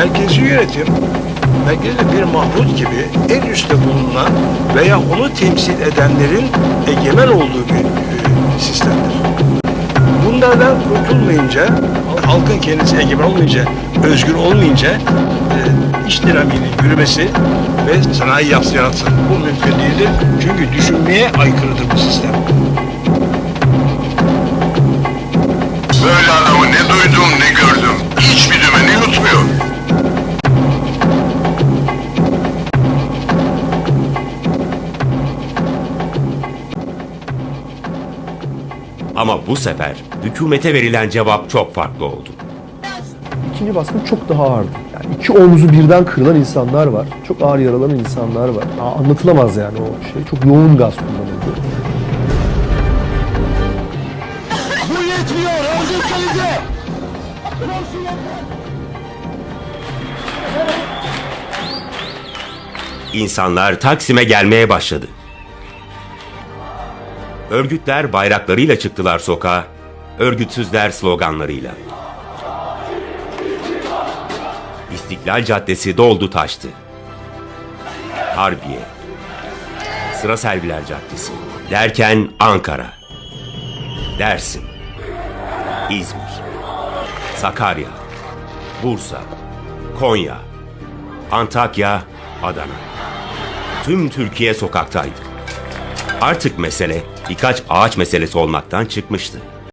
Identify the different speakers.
Speaker 1: merkezi yönetim merkezde bir mahluk gibi en üstte bulunan veya onu temsil edenlerin egemen olduğu bir e, sistemdir. Bunlardan kurtulmayınca, halkın kendisi egemen olmayınca, özgür olmayınca e, iş dinamiğinin yürümesi ve sanayi yapsı yaratsın. Bu mümkün değildir. Çünkü düşünmeye aykırıdır bu sistem.
Speaker 2: Ama bu sefer hükümete verilen cevap çok farklı oldu.
Speaker 3: İkinci baskın çok daha ağırdı. Yani iki omzu birden kırılan insanlar var. Çok ağır yaralanan insanlar var. Aa, anlatılamaz yani o şey. Çok yoğun gaz kullanıldı.
Speaker 2: İnsanlar Taksim'e gelmeye başladı. Örgütler bayraklarıyla çıktılar sokağa, örgütsüzler sloganlarıyla. İstiklal Caddesi doldu taştı. Harbiye, Sıra Selviler Caddesi, derken Ankara, Dersim, İzmir, Sakarya, Bursa, Konya, Antakya, Adana. Tüm Türkiye sokaktaydı. Artık mesele birkaç ağaç meselesi olmaktan çıkmıştı.